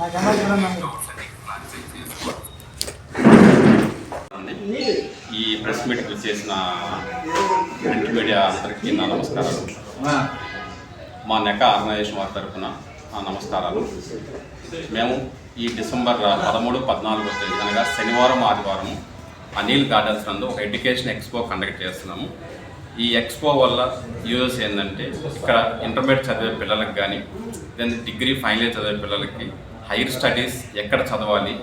ఈ ప్రెస్ మీట్కి చేసిన print media అందరికీ నా నమస్కారాలు. మా నెక ఆర్గనైజేషన్ వారి తరఫున నమస్కారాలు. మేము ఈ డిసెంబర్ పదమూడు పద్నాలుగో తేదీ అనగా శనివారం ఆదివారం అనిల్ గార్డెన్స్ నందు ఒక ఎడ్యుకేషన్ ఎక్స్పో కండక్ట్ చేస్తున్నాము. ఈ ఎక్స్పో వల్ల యూజెస్ ఏంటంటే ఇక్కడ ఇంటర్మీడియట్ చదివే పిల్లలకు కానీ దెన్ డిగ్రీ ఫైనల్ ఇయర్ చదివే పిల్లలకి హైయర్ స్టడీస్ ఎక్కడ చదవాలి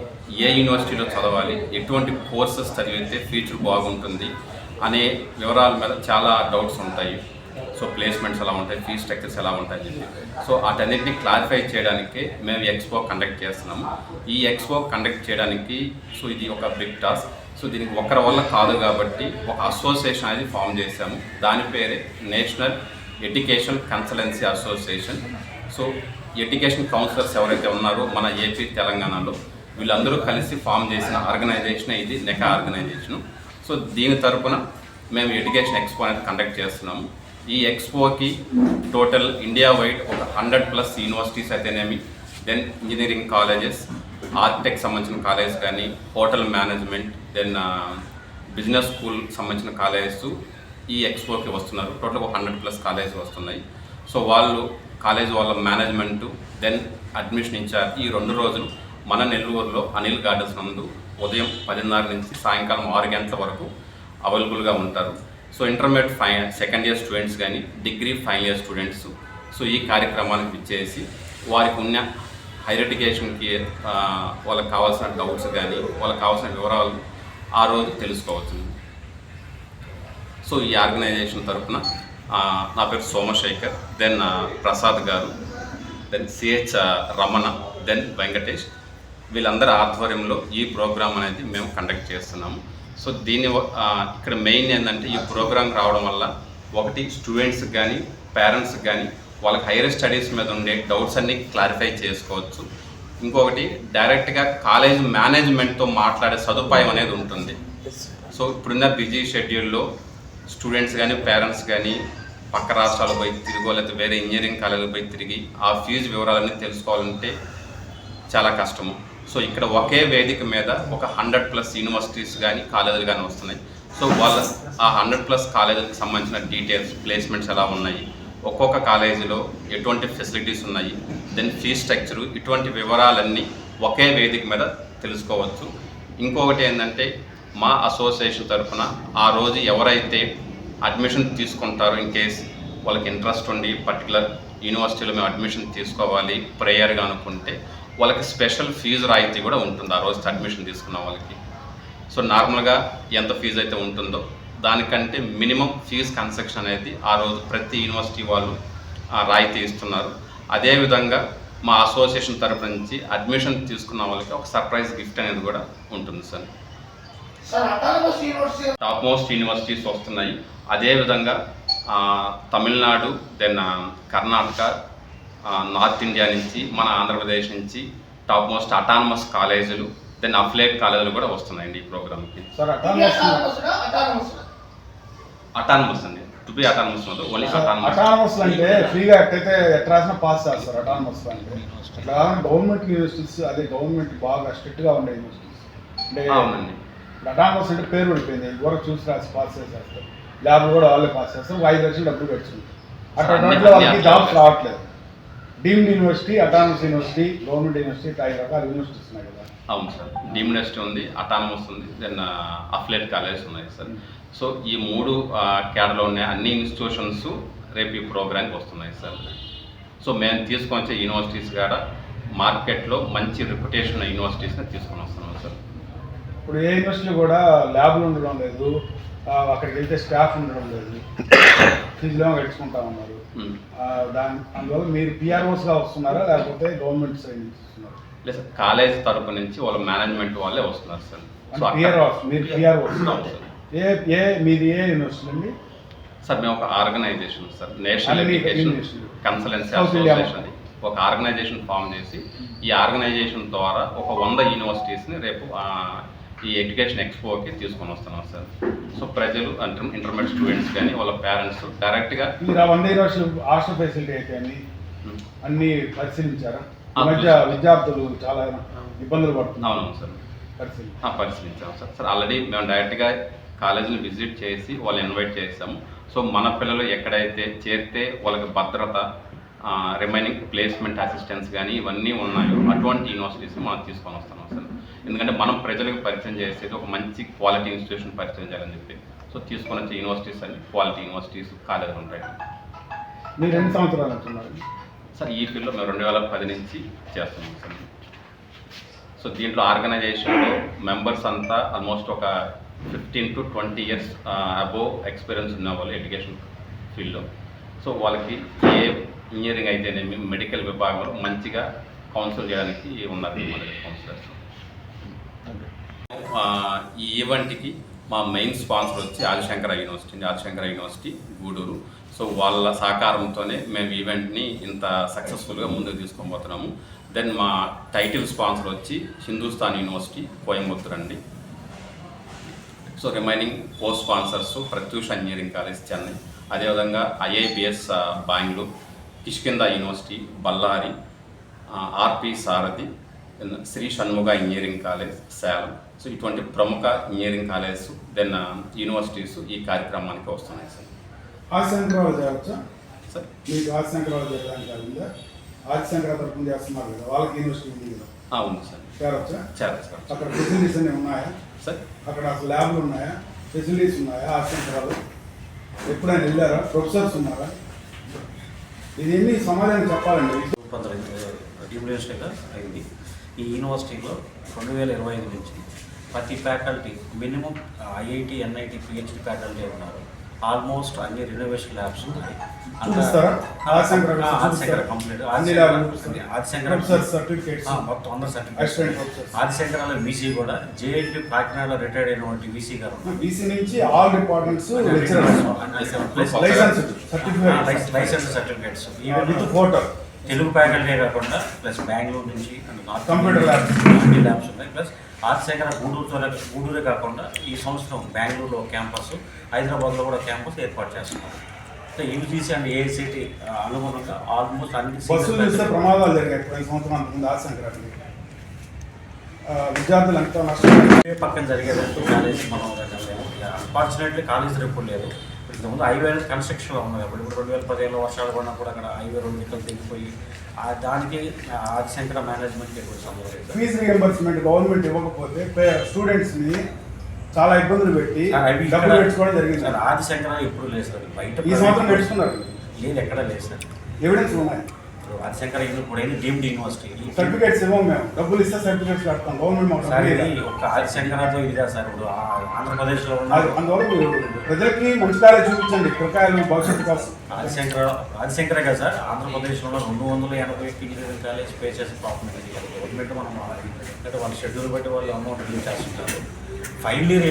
ఏ యూనివర్సిటీలో చదవాలి ఎటువంటి కోర్సెస్ చదివితే ఫ్యూచర్ బాగుంటుంది అనే వివరాల మీద చాలా డౌట్స్ ఉంటాయి. సో ప్లేస్మెంట్స్ ఎలా ఉంటాయి ఫీ స్ట్రక్చర్స్ ఎలా ఉంటాయి చెప్పి. సో వాటన్నిటిని క్లారిఫై చేయడానికి మేము ఎక్స్పో కండక్ట్ చేస్తున్నాము. ఈ ఎక్స్పో కండక్ట్ చేయడానికి సో ఇది ఒక బిగ్ టాస్క్. సో దీనికి ఒకరి వల్ల కాదు కాబట్టి ఒక అసోసియేషన్ అనేది ఫామ్ చేశాము. దాని పేరే national education consultancy association. So education counsellors ఎవరైతే ఉన్నారో మన ఏపీ తెలంగాణలో వీళ్ళందరూ కలిసి ఫామ్ చేసిన ఆర్గనైజేషన్ ఇది నెకా ఆర్గనైజేషన్. సో దీని తరపున మేము ఎడ్యుకేషన్ ఎక్స్పో అనేది కండక్ట్ చేస్తున్నాము. ఈ ఎక్స్పోకి టోటల్ ఇండియా వైడ్ ఒక హండ్రెడ్ ప్లస్ యూనివర్సిటీస్ అయితేనేమి దెన్ ఇంజనీరింగ్ కాలేజెస్ ఆర్కిటెక్ట్ సంబంధించిన కాలేజ్ కానీ hotel management then business school సంబంధించిన కాలేజెస్ ఈ ఎక్స్పోకి వస్తున్నారు. టోటల్ ఒక హండ్రెడ్ ప్లస్ కాలేజెస్ వస్తున్నాయి. సో వాళ్ళు కాలేజ్ వాళ్ళ management then admission in charge ఈ రెండు రోజులు మన నెల్లూరులో అనిల్ గార్డెన్స్ నందు ఉదయం పదిన్నర నుంచి సాయంకాలం ఆరు గంటల వరకు అవైలబుల్గా ఉంటారు. సో ఇంటర్మీడియట్ ఫై సెకండ్ ఇయర్ స్టూడెంట్స్ కానీ degree final year students so ఈ కార్యక్రమానికి ఇచ్చేసి వారికి ఉన్న హైయర్ ఎడ్యుకేషన్కి వాళ్ళకి కావాల్సిన డౌట్స్ కానీ వాళ్ళకి కావాల్సిన వివరాలు ఆ రోజు తెలుసుకోవచ్చు. సో ఈ ఆర్గనైజేషన్ తరఫున నా పేరు సోమశేఖర్ దెన్ ప్రసాద్ గారు then CH Ramana then Venkatesh. వీళ్ళందరి ఆధ్వర్యంలో ఈ ప్రోగ్రామ్ అనేది మేము కండక్ట్ చేస్తున్నాము. సో దీని వ- ఇక్కడ మెయిన్ ఏంటంటే ఈ ప్రోగ్రామ్ రావడం వల్ల ఒకటి స్టూడెంట్స్కి కానీ పేరెంట్స్కి కానీ వాళ్ళకి హైయర్ స్టడీస్ మీద ఉండే డౌట్స్ అన్నీ క్లారిఫై చేసుకోవచ్చు. ఇంకొకటి డైరెక్ట్గా కాలేజ్ మేనేజ్మెంట్తో మాట్లాడే సదుపాయం అనేది ఉంటుంది. సో ఇప్పుడున్న బిజీ షెడ్యూల్లో స్టూడెంట్స్ కానీ పేరెంట్స్ కానీ పక్క రాష్ట్రాలకు పోయి తిరిగో లేకపోతే వేరే ఇంజనీరింగ్ కాలేజీలు పోయి తిరిగి ఆ ఫీజు వివరాలన్నీ తెలుసుకోవాలంటే చాలా కష్టము. సో ఇక్కడ ఒకే వేదిక మీద ఒక హండ్రెడ్ ప్లస్ యూనివర్సిటీస్ కానీ కాలేజీలు కానీ వస్తున్నాయి. సో వాళ్ళ ఆ హండ్రెడ్ ప్లస్ కాలేజీలకు సంబంధించిన డీటెయిల్స్ ప్లేస్మెంట్స్ ఎలా ఉన్నాయి? ఒక్కొక్క కాలేజీలో ఎటువంటి ఫెసిలిటీస్ ఉన్నాయి? దెన్ ఫీ స్ట్రక్చరు ఇటువంటి వివరాలన్నీ ఒకే వేదిక మీద తెలుసుకోవచ్చు. ఇంకొకటి ఏంటంటే మా అసోసియేషన్ తరఫున ఆ రోజు ఎవరైతే అడ్మిషన్ తీసుకుంటారో ఇన్ కేస్ వాళ్ళకి ఇంట్రెస్ట్ ఉండి పర్టికులర్ యూనివర్సిటీలో మేము అడ్మిషన్ తీసుకోవాలి ప్రేయర్గా అనుకుంటే వాళ్ళకి స్పెషల్ ఫీజు రాయితీ కూడా ఉంటుంది ఆ రోజు అడ్మిషన్ తీసుకున్న వాళ్ళకి. సో నార్మల్గా ఎంత ఫీజు అయితే ఉంటుందో దానికంటే మినిమం ఫీజు కన్సెక్షన్ అనేది ఆ రోజు ప్రతి యూనివర్సిటీ వాళ్ళు ఆ, రాయితీ ఇస్తున్నారు. అదేవిధంగా మా అసోసియేషన్ తరపు నుంచి అడ్మిషన్ తీసుకున్న వాళ్ళకి ఒక సర్ప్రైజ్ గిఫ్ట్ అనేది కూడా ఉంటుంది సార్ టాప్ మోస్ట్ యూనివర్సిటీస్ వస్తున్నాయి. అదేవిధంగా ఆ, Tamil Nadu then Karnataka north India నుంచి మన ఆంధ్రప్రదేశ్ నుంచి టాప్ మోస్ట్ అటానమస్ కాలేజీలు దెన్ అఫ్లేట్ కాలేజీలు కూడా వస్తున్నాయండి ఈ ప్రోగ్రామ్కి. సార్ అటానమస్ అండి. టు బి అటానమస్ ఉండదు ఓన్లీ అటానమస్. అటానమస్ అంటే ఫ్రీగా ఎట్టయితే ఎట్ రాసినా పాస్ చేస్తారు అటానమస్ అంటే? అట్లా గవర్నమెంట్ యూనివర్సిటీస్ అదే గవర్నమెంట్ బాగా స్ట్రిక్ట్గా ఉండే యూనివర్సిటీస్. అంటే అవునండి. అటానమస్ అంటే పేరు పడిపోయింది. వరకు చూసి రాసి పాస్ చేసేస్తారు ల్యాబ్ కూడా వాళ్ళే పాస్ చేస్తారు. ఐదు లక్షలు డబ్బులు అన్ని- దాంట్లో వాళ్ళకి జాబ్స్. రావట్లేదు. Deemed university autonomous university government university ఐదు రకాల యూనివర్సిటీస్ ఉన్నాయి కదా. అవును సార్. డీమ్యూనివర్సిటీ ఉంది అటానమస్ ఉంది దెన్ అఫ్లేట్ కాలేజెస్ ఉన్నాయి సార్. సో ఈ మూడు క్యాడర్లో ఉన్న అన్ని ఇన్స్టిట్యూషన్స్ రేపు ఈ ప్రోగ్రామ్కి వస్తున్నాయి సార్. సో మేము తీసుకొని వచ్చే యూనివర్సిటీస్ కూడా మార్కెట్లో మంచి రెప్యుటేషన్ యూనివర్సిటీస్ని తీసుకొని వస్తున్నాం. ఇప్పుడు ఏ యూనివర్సిటీ కూడా ల్యాబ్లు ఉండడం లేదు. అక్కడికి వెళ్తే స్టాఫ్ ఉండడం లేదు. ఫీజులేమో గడుచుకుంటా ఉన్నారు. దాని అందువల్ల మీరు పిఆర్ఓస్గా వస్తున్నారా? లేకపోతే గవర్నమెంట్ సైడ్ నుంచి వస్తున్నారా? లేదు సార్ కాలేజ్ తరపు నుంచి వాళ్ళ మేనేజ్మెంట్ వాళ్ళే వస్తున్నారు సార్. పిఆర్ఓస్ మీరు పిఆర్ఓస్. ఏ ఏ మీది ఏ యూనివర్సిటీ అండి? సార్ మేము ఒక organization sir national education. Consultancy association ఒక ఆర్గనైజేషన్ ఫామ్ చేసి ఈ ఆర్గనైజేషన్ ద్వారా ఒక వంద యూనివర్సిటీస్ని రేపు ఈ ఎడ్యుకేషన్ ఎక్స్పోకి తీసుకొని వస్తున్నాం సార్ సో ప్రజలు అంటే ఇంటర్మీడియట్ స్టూడెంట్స్ కానీ వాళ్ళ పేరెంట్స్ డైరెక్ట్గా మీరు వంద హాస్టల్ ఫెసిలిటీ అయితే అన్ని అన్ని పరిశీలించారా? మధ్య. విద్యార్థులు చాలా ఇబ్బందులు పడుతున్నారు. అవునవును సార్ పరిశీలించాం సార్ సార్ ఆల్రెడీ మేము డైరెక్ట్గా కాలేజీని విజిట్ చేసి వాళ్ళు ఇన్వైట్ చేసాము. సో మన పిల్లలు ఎక్కడైతే చేరితే వాళ్ళకి భద్రత రిమైనింగ్ ప్లేస్మెంట్ అసిస్టెన్స్ కానీ ఇవన్నీ ఉన్నాయో. అటువంటి యూనివర్సిటీస్ మనం తీసుకొని వస్తున్నాం సార్ ఎందుకంటే మనం ప్రజలకు పరిచయం చేసేది ఒక మంచి క్వాలిటీ ఇన్స్టిట్యూషన్ పరిచయం చేయాలని చెప్పి. సో తీసుకొని వచ్చే యూనివర్సిటీస్ అని క్వాలిటీ యూనివర్సిటీస్ కాలేజీలు ఉంటాయి. మీరు ఎన్ని సంవత్సరాలు అంటున్నారు? సార్ ఈ ఫీల్డ్లో మేము రెండు వేల పది నుంచి చేస్తున్నాం సార్ సో దీంట్లో ఆర్గనైజేషన్లో మెంబర్స్ అంతా ఆల్మోస్ట్ ఒక fifteen to twenty years above experience ఉన్న వాళ్ళు ఎడ్యుకేషన్ ఫీల్డ్లో. సో వాళ్ళకి ఏ ఇంజనీరింగ్ అయితేనేమి మెడికల్ విభాగంలో మంచిగా కౌన్సిల్ చేయడానికి ఉన్నారు మన కౌన్సిలర్స్ ఈ ఈవెంట్కి మా మెయిన్ స్పాన్సర్ వచ్చి Adi Shankara university Adi Shankara university Gudur. So వాళ్ళ సహకారంతోనే మేము ఈవెంట్ని ఇంత సక్సెస్ఫుల్గా ముందుకు తీసుకొని పోతున్నాము. దెన్ మా టైటిల్ స్పాన్సర్ వచ్చి హిందూస్థాన్ యూనివర్సిటీ కోయంబత్తూర్ అండి. So remaining co sponsors Pratyusha engineering college Chennai. అదేవిధంగా IIBS Bengaluru. Kishkinda university Ballari RP Sarathi Sri Shanmuga engineering college Salem. So ఇటువంటి ప్రముఖ ఇంజనీరింగ్ కాలేజ్ దెన్ యూనివర్సిటీస్ ఈ కార్యక్రమానికి వస్తున్నాయి సార్. ఆదిశంకరాలు చేయవచ్చా సార్? మీకు ఆదిశంకరాలు చేయడానికి ఉందా? ఆదిశంకర తరఫున చేస్తున్నారు కదా వాళ్ళకి యూనివర్సిటీ ఉంది కదా. ఆ, ఉంది సార్. చేరవచ్చా చేరదు సార్. అక్కడ ఫెసిలిటీస్ అన్నీ ఉన్నాయా? సార్. అక్కడ అసలు ల్యాబ్లు ఉన్నాయా? ఫెసిలిటీస్ ఉన్నాయా ఆదిశంకరాలు ఎప్పుడైనా వెళ్ళారా? ప్రొఫెసర్స్ ఉన్నారా? ఇది ఎన్ని సమాధానం చెప్పాలండి? రూపాంతర అయింది ఈ యూనివర్సిటీలో రెండు వేల ఇరవై ఐదు నుంచి ప్రతి faculty minimum IIT NIT PhD faculty ఉన్నారు. ఆల్మోస్ట్ అన్ని రినోవేషన్ ల్యాబ్స్ ఉన్నాయి? ఆదిశంకర? కంప్లీట్. మొత్తం అందరు ఆదిశంకరాల వీసీ కూడా జేఎన్టీ కాకినాడలో రిటైర్డ్ అయినటువంటి వీసీ గారు నుంచి all departments license certificate certificates with photo Telugu faculty కాకుండా ప్లస్ బెంగళూరు నుంచి and నార్త్. అన్ని ల్యాబ్స్ ఉన్నాయి. ప్లస్ ఆర్ట్సేకర గూడూరుతో గూడూరే కాకుండా ఈ సంవత్సరం బెంగళూరులో క్యాంపస్ హైదరాబాద్లో కూడా క్యాంపస్ ఏర్పాటు చేస్తున్నారు. సో యూజీసీ అండ్ ఏఐసిటి అనుగుణంగా ఆల్మోస్ట్ అన్ని ప్రమాదాలు జరిగాయి రెండు సంవత్సరాల ముందు ఆశంకరానికి విద్యార్థులు నష్టపోయారు. ఇదే పక్కన జరిగేదంటూ కాలేజ్ మనం అన్ఫార్చునేట్లీ కాలేజ్ రేపు లేదు. ఇంతకుముందు హైవే కన్స్ట్రక్షన్లో ఉంది కాబట్టి ఇప్పుడు రెండు వేల పదిహేనులో వర్షాలు పడినప్పుడు అక్కడ హైవే రెండు దిక్కులు తెగిపోయి ఆ దానికి ఆదిశంకర మేనేజ్మెంట్కి ఎక్కువ సంబంధం ఫీజు రియంబర్స్మెంట్ గవర్నమెంట్ ఇవ్వకపోతే స్టూడెంట్స్ని చాలా ఇబ్బందులు పెట్టి డబ్బులు ఇక్కడ- పెట్టుకోవడం జరిగింది. సార్ ఆదిశంకర ఎప్పుడు లేదు సార్. బయట ఈ సంవత్సరం నడుస్తున్నారు. లేదు ఎక్కడ లేదు సార్. ఎవిడెన్స్ ఉన్నాయి. ఇప్పుడు ఆదిశంకర ఇప్పుడు అయింది డీమ్డ్ యూనివర్సిటీ. సర్టిఫికేట్స్ ఇవ్వం మేము. డబ్బులు ఇస్తే సర్టిఫికేట్స్ కడతాం. గవర్నమెంట్ మాకు సార్ ఇది. ఒక ఆదిశంకరతో ఇదిగా సార్ ఇప్పుడు ఆంధ్రప్రదేశ్లో ఉన్న అది అందువల్ల ప్రజలకి మంచి కాలేజ్ చూపించండి. పిల్లకాయలు భవిష్యత్తు కోసం. ఆదిశంకర ఆదిశంకరే కదా సార్ ఆంధ్రప్రదేశ్లో ఉన్న రెండు వందల ఎనభై ఇంజనీరింగ్ కాలేజ్ పే చేసే ప్రాబ్లం ఇది గవర్నమెంట్ మనం వాళ్ళ షెడ్యూల్ బట్టి వాళ్ళు అమౌంట్ రిలీజ్ చేస్తుంటారు. ఫైనల్ ఇయర్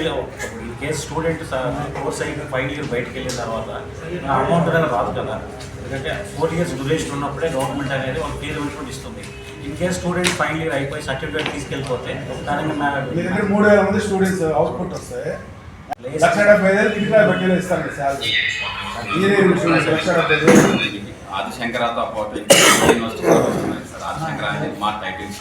ఈ కేసు స్టూడెంట్ కోర్స్ అయిపోయి ఫైనల్ ఇయర్ బయటకు వెళ్ళిన తర్వాత అమౌంట్ అనేది రాదు కదా. ఎందుకంటే ఫోర్ ఇయర్స్ డ్యూరేషన్ ఉన్నప్పుడే గవర్నమెంట్ అనేది వాళ్ళకి ఫీజు రిమెంట్ ఇస్తుంది. In case student final year అయిపోయి సర్టిఫికేట్ తీసుకెళ్ళిపోతే దానికి మీ దగ్గర మూడు వేల మంది స్టూడెంట్స్ అవుట్పుట్ వస్తాయి లక్ష డెబ్బై ఐదు ఇంటికి బట్టీలో ఇస్తారండి శాలరీ ఆదిశంకరతో పాటు యూనివర్సిటీ మా టైటిల్